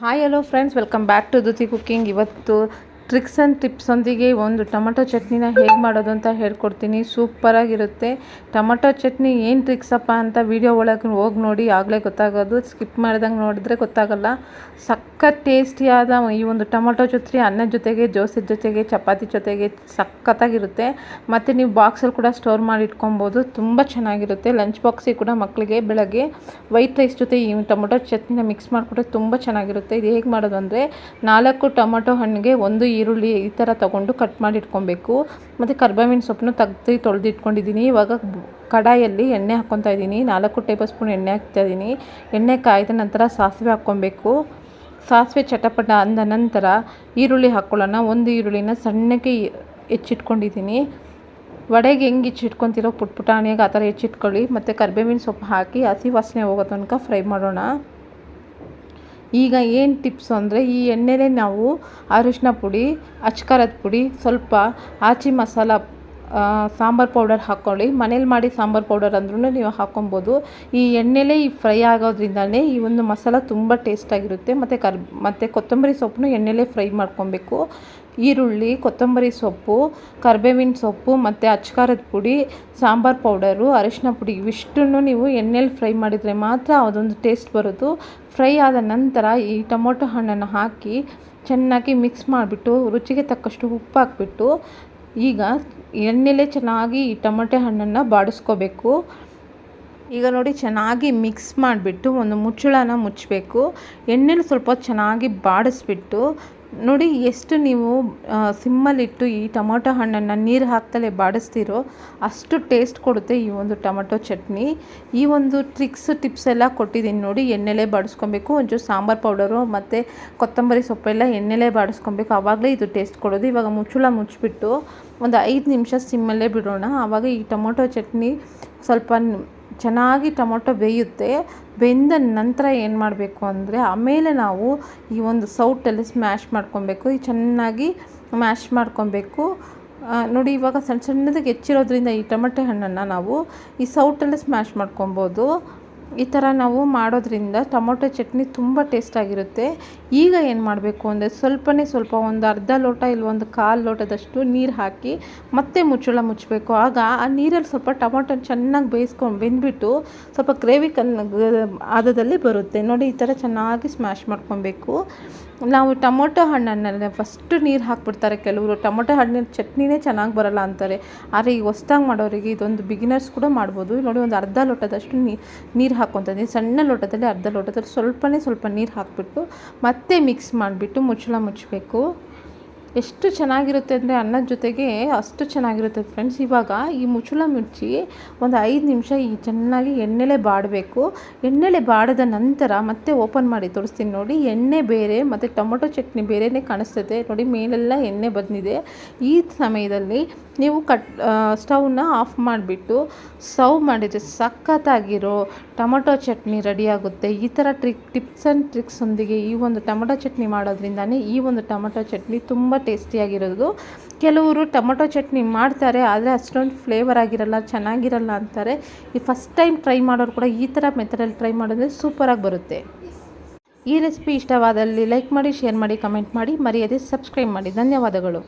Hi hello friends welcome back to Duti cooking ಇವತ್ತು tricks and ಟಿಪ್ಸೊಂದಿಗೆ ಒಂದು tomato ಚಟ್ನಿನ ಹೇಗೆ ಮಾಡೋದು ಅಂತ ಹೇಳ್ಕೊಡ್ತೀನಿ. ಸೂಪರಾಗಿರುತ್ತೆ ಟೊಮಟೊ ಚಟ್ನಿ ಏನು ಟ್ರಿಕ್ಸಪ್ಪ ಅಂತ ವಿಡಿಯೋ ಒಳಗೆ ಹೋಗಿ ನೋಡಿ ಆಗಲೇ ಗೊತ್ತಾಗೋದು. ಸ್ಕಿಪ್ ಮಾಡ್ದಂಗೆ ನೋಡಿದ್ರೆ ಗೊತ್ತಾಗಲ್ಲ. ಸಖತ್ ಟೇಸ್ಟಿಯಾದ ಈ ಒಂದು ಟೊಮಟೊ ಚಟ್ನಿ ಅನ್ನದ ಜೊತೆಗೆ ದೋಸೆ ಜೊತೆಗೆ, ಚಪಾತಿ ಜೊತೆಗೆ ಸಖತ್ತಾಗಿರುತ್ತೆ. ಮತ್ತು ನೀವು ಬಾಕ್ಸಲ್ಲಿ ಕೂಡ ಸ್ಟೋರ್ ಮಾಡಿ ಇಟ್ಕೊಬೋದು. ತುಂಬ ಚೆನ್ನಾಗಿರುತ್ತೆ. ಲಂಚ್ ಬಾಕ್ಸಿಗೆ ಕೂಡ ಮಕ್ಕಳಿಗೆ ಬೆಳಗ್ಗೆ ವೈಟ್ ರೈಸ್ ಜೊತೆ ಈ ಟೊಮೊಟೊ ಚಟ್ನಿನ ಮಿಕ್ಸ್ ಮಾಡಿಕೊಟ್ರೆ ತುಂಬ ಚೆನ್ನಾಗಿರುತ್ತೆ. ಇದು ಹೇಗೆ ಮಾಡೋದು ಅಂದರೆ ನಾಲ್ಕು ಟೊಮೊಟೊ ಹಣ್ಣಿಗೆ ಒಂದು ಈರುಳ್ಳಿ ಈ ಥರ ತೊಗೊಂಡು ಕಟ್ ಮಾಡಿ ಇಟ್ಕೊಬೇಕು. ಮತ್ತು ಕರ್ಬೇವಿನ ಸೊಪ್ಪನ್ನು ತೆಗ್ದು ತೊಳೆದು ಇಟ್ಕೊಂಡಿದ್ದೀನಿ ಇವಾಗ ಕಡಾಯಲ್ಲಿ ಎಣ್ಣೆ ಹಾಕ್ಕೊತಾ ಇದ್ದೀನಿ. ನಾಲ್ಕು ಟೇಬಲ್ ಸ್ಪೂನ್ ಎಣ್ಣೆ ಹಾಕ್ತಾ ಇದ್ದೀನಿ. ಎಣ್ಣೆ ಕಾಯ್ದ ನಂತರ ಸಾಸಿವೆ ಹಾಕ್ಕೊಬೇಕು. ಸಾಸಿವೆ ಚಟಪಟ ಅಂದ ನಂತರ ಈರುಳ್ಳಿ ಹಾಕ್ಕೊಳ್ಳೋಣ ಒಂದು ಈರುಳ್ಳಿನ ಸಣ್ಣಗೆ ಹೆಚ್ಚಿಟ್ಕೊಂಡಿದ್ದೀನಿ. ವಡೆಗೆ ಹೆಂಗೆ ಹೆಚ್ಚಿಟ್ಕೊತಿರೋ ಪುಟ್ ಪುಟಾಣಿಯಾಗಿ ಆ ಥರ ಹೆಚ್ಚಿಟ್ಕೊಳ್ಳಿ. ಮತ್ತು ಕರ್ಬೇವಿನ ಸೊಪ್ಪು ಹಾಕಿ ಹಸಿ ವಾಸನೆ ಹೋಗೋ ತನಕ ಫ್ರೈ ಮಾಡೋಣ. ಈಗ ಏನು ಟಿಪ್ಸು ಅಂದರೆ ಈ ಎಣ್ಣೆಲೇ ನಾವು ಅರಿಶಿನ ಪುಡಿ, ಅಚ್ಕಾರದ ಪುಡಿ, ಸ್ವಲ್ಪ ಆಚಿ ಮಸಾಲ ಸಾಂಬಾರು ಪೌಡರ್ ಹಾಕ್ಕೊಳ್ಳಿ ಮನೇಲಿ ಮಾಡಿ ಸಾಂಬಾರು ಪೌಡರ್ ಅಂದ್ರೂ ನೀವು ಹಾಕ್ಕೊಬೋದು ಈ ಎಣ್ಣೆಲೇ ಈ ಫ್ರೈ ಆಗೋದ್ರಿಂದಲೇ ಈ ಒಂದು ಮಸಾಲ ತುಂಬ ಟೇಸ್ಟಾಗಿರುತ್ತೆ ಮತ್ತು ಕರ್ ಮತ್ತು ಕೊತ್ತಂಬರಿ ಸೊಪ್ಪನ್ನು ಎಣ್ಣೆಲೇ ಫ್ರೈ ಮಾಡ್ಕೊಬೇಕು. ಈರುಳ್ಳಿ, ಕೊತ್ತಂಬರಿ ಸೊಪ್ಪು, ಕರ್ಬೇವಿನ ಸೊಪ್ಪು ಮತ್ತು ಅಚ್ಕಾರದ ಪುಡಿ, ಸಾಂಬಾರು ಪೌಡರು, ಅರಿಶಿನ ಪುಡಿ ಇವಿಷ್ಟನ್ನು ನೀವು ಎಣ್ಣೆಲಿ ಫ್ರೈ ಮಾಡಿದರೆ ಮಾತ್ರ ಅದೊಂದು ಟೇಸ್ಟ್ ಬರೋದು. ಫ್ರೈ ಆದ ನಂತರ ಈ ಟೊಮೊಟೊ ಹಣ್ಣನ್ನು ಹಾಕಿ ಚೆನ್ನಾಗಿ ಮಿಕ್ಸ್ ಮಾಡಿಬಿಟ್ಟು ರುಚಿಗೆ ತಕ್ಕಷ್ಟು ಉಪ್ಪು ಹಾಕ್ಬಿಟ್ಟು ಈಗ ಎಣ್ಣೆಲೇ ಚೆನ್ನಾಗಿ ಈ ಟೊಮೊಟೊ ಹಣ್ಣನ್ನು ಬಾಡಿಸ್ಕೋಬೇಕು. ಈಗ ನೋಡಿ ಚೆನ್ನಾಗಿ ಮಿಕ್ಸ್ ಮಾಡಿಬಿಟ್ಟು ಒಂದು ಮುಚ್ಚಳನ ಮುಚ್ಚಬೇಕು. ಎಣ್ಣೆಲಿ ಸ್ವಲ್ಪ ಚೆನ್ನಾಗಿ ಬಾಡಿಸ್ಬಿಟ್ಟು ನೋಡಿ ಎಷ್ಟು ನೀವು ಸಿಮ್ಮಲ್ಲಿಟ್ಟು ಈ ಟೊಮೊಟೊ ಹಣ್ಣನ್ನು ನೀರು ಹಾಕ್ತಲೇ ಬಾಡಿಸ್ತೀರೋ ಅಷ್ಟು ಟೇಸ್ಟ್ ಕೊಡುತ್ತೆ ಈ ಒಂದು ಟೊಮೊಟೊ ಚಟ್ನಿ. ಈ ಒಂದು ಟ್ರಿಕ್ಸ್ ಟಿಪ್ಸ್ ಎಲ್ಲ ಕೊಟ್ಟಿದ್ದೀನಿ ನೋಡಿ, ಎಣ್ಣೆಲೇ ಬಾಡಿಸ್ಕೊಬೇಕು, ಒಂಚೂರು ಸಾಂಬಾರು ಪೌಡರು ಮತ್ತು ಕೊತ್ತಂಬರಿ ಸೊಪ್ಪೆಲ್ಲ ಎಣ್ಣೆಲೇ ಬಾಡಿಸ್ಕೊಬೇಕು. ಆವಾಗಲೇ ಇದು ಟೇಸ್ಟ್ ಕೊಡೋದು. ಇವಾಗ ಮುಚ್ಚಳ ಮುಚ್ಚಿಬಿಟ್ಟು ಒಂದು ಐದು ನಿಮಿಷ ಸಿಮ್ಮಲ್ಲೇ ಬಿಡೋಣ. ಆವಾಗ ಈ ಟೊಮೊಟೊ ಚಟ್ನಿ ಸ್ವಲ್ಪ ಚೆನ್ನಾಗಿ ಟೊಮೊಟೊ ಬೇಯುತ್ತೆ. ಬೆಂದ ನಂತರ ಏನು ಮಾಡಬೇಕು ಅಂದರೆ, ಆಮೇಲೆ ನಾವು ಈ ಒಂದು ಸೌಟಲ್ಲಿ ಸ್ಮ್ಯಾಶ್ ಮಾಡ್ಕೊಬೇಕು. ಈ ಚೆನ್ನಾಗಿ ಮ್ಯಾಶ್ ಮಾಡ್ಕೊಬೇಕು. ನೋಡಿ ಇವಾಗ ಸಣ್ಣ ಸಣ್ಣದಕ್ಕೆ ಹೆಚ್ಚಿರೋದ್ರಿಂದ ಈ ಟೊಮೊಟೊ ಹಣ್ಣನ್ನು ನಾವು ಈ ಸೌಟಲ್ಲಿ ಸ್ಮ್ಯಾಶ್ ಮಾಡ್ಕೊಬೋದು. ಈ ಥರ ನಾವು ಮಾಡೋದ್ರಿಂದ ಟೊಮೊಟೊ ಚಟ್ನಿ ತುಂಬ ಟೇಸ್ಟಾಗಿರುತ್ತೆ. ಈಗ ಏನು ಮಾಡಬೇಕು ಅಂದರೆ ಸ್ವಲ್ಪನೇ ಸ್ವಲ್ಪ ಒಂದು ಅರ್ಧ ಲೋಟ ಇಲ್ಲ ಒಂದು ಕಾಲು ಲೋಟದಷ್ಟು ನೀರು ಹಾಕಿ ಮತ್ತೆ ಮುಚ್ಚಳ ಮುಚ್ಚಬೇಕು. ಆಗ ಆ ನೀರಲ್ಲಿ ಸ್ವಲ್ಪ ಟೊಮೊಟೊ ಚೆನ್ನಾಗಿ ಬೇಯಿಸ್ಕೊಂಡು ಬೆಂದ್ಬಿಟ್ಟು ಸ್ವಲ್ಪ ಗ್ರೇವಿ ಕನ್ ಆದದಲ್ಲಿ ಬರುತ್ತೆ. ನೋಡಿ ಈ ಥರ ಚೆನ್ನಾಗಿ ಸ್ಮ್ಯಾಶ್ ಮಾಡ್ಕೊಬೇಕು. ನಾವು ಟೊಮೊಟೊ ಹಣ್ಣನ್ನೆಲ್ಲ ಫಸ್ಟು ನೀರು ಹಾಕ್ಬಿಡ್ತಾರೆ ಕೆಲವರು. ಟೊಮೊಟೊ ಹಣ್ಣಿನ ಚಟ್ನಿನೇ ಚೆನ್ನಾಗಿ ಬರಲ್ಲ ಅಂತಾರೆ. ಆದರೆ ಈಗ ಹೊಸ್ದಾಗಿ ಮಾಡೋರಿಗೆ ಇದೊಂದು ಬಿಗಿನರ್ಸ್ ಕೂಡ ಮಾಡ್ಬೋದು. ನೋಡಿ ಒಂದು ಅರ್ಧ ಲೋಟದಷ್ಟು ನೀ ನೀರು ಹಾಕ್ಕೊತೀನಿ ಸಣ್ಣ ಲೋಟದಲ್ಲಿ, ಅರ್ಧ ಲೋಟದಲ್ಲಿ ಸ್ವಲ್ಪನೇ ಸ್ವಲ್ಪ ನೀರು ಹಾಕಿಬಿಟ್ಟು ಮತ್ತೆ ಮಿಕ್ಸ್ ಮಾಡಿಬಿಟ್ಟು ಮುಚ್ಚಳ ಮುಚ್ಚಬೇಕು. ಎಷ್ಟು ಚೆನ್ನಾಗಿರುತ್ತೆ ಅಂದರೆ ಅನ್ನದ ಜೊತೆಗೆ ಅಷ್ಟು ಚೆನ್ನಾಗಿರುತ್ತೆ ಫ್ರೆಂಡ್ಸ್ ಇವಾಗ ಈ ಮುಚ್ಚಳ ಮಿರ್ಚಿ ಒಂದು ಐದು ನಿಮಿಷ ಈ ಚೆನ್ನಾಗಿ ಎಣ್ಣೆಲೆ ಬಾಡಬೇಕು. ಎಣ್ಣೆಲೆ ಬಾಡಿದ ನಂತರ ಮತ್ತೆ ಓಪನ್ ಮಾಡಿ ತೋರಿಸ್ತೀನಿ ನೋಡಿ. ಎಣ್ಣೆ ಬೇರೆ, ಮತ್ತು ಟೊಮೊಟೊ ಚಟ್ನಿ ಬೇರೆಯೇ ಕಾಣಿಸ್ತದೆ. ನೋಡಿ, ಮೇಲೆಲ್ಲ ಎಣ್ಣೆ ಬಂದಿದೆ. ಈ ಸಮಯದಲ್ಲಿ ನೀವು ಕಟ್ ಸ್ಟವ್ನ ಆಫ್ ಮಾಡಿಬಿಟ್ಟು ಸರ್ವ್ ಮಾಡಿದರೆ ಸಖತ್ತಾಗಿರೋ ಟೊಮೊಟೊ ಚಟ್ನಿ ರೆಡಿಯಾಗುತ್ತೆ ಈ ಥರ ಟ್ರಿಕ್ ಟಿಪ್ಸ್ ಆ್ಯಂಡ್ ಟ್ರಿಕ್ಸೊಂದಿಗೆ ಈ ಒಂದು ಟೊಮೊಟೊ ಚಟ್ನಿ ಮಾಡೋದ್ರಿಂದನೇ ಈ ಒಂದು ಟೊಮೊಟೊ ಚಟ್ನಿ ತುಂಬ ಟೇಸ್ಟಿಯಾಗಿರೋದು. ಕೆಲವರು ಟೊಮೊಟೊ ಚಟ್ನಿ ಮಾಡ್ತಾರೆ, ಆದರೆ ಅಷ್ಟೊಂದು ಫ್ಲೇವರ್ ಆಗಿರಲ್ಲ, ಚೆನ್ನಾಗಿರಲ್ಲ ಅಂತಾರೆ. ಈ ಫಸ್ಟ್ ಟೈಮ್ ಟ್ರೈ ಮಾಡೋರು ಕೂಡ ಈ ಥರ ಮೆಥಡಲ್ಲಿ ಟ್ರೈ ಮಾಡಿದ್ರೆ ಸೂಪರಾಗಿ ಬರುತ್ತೆ. ಈ ರೆಸಿಪಿ ಇಷ್ಟವಾದಲ್ಲಿ ಲೈಕ್ ಮಾಡಿ ಶೇರ್ ಮಾಡಿ ಕಮೆಂಟ್ ಮಾಡಿ, ಮರೆಯದೆ ಸಬ್ಸ್ಕ್ರೈಬ್ ಮಾಡಿ. ಧನ್ಯವಾದಗಳು.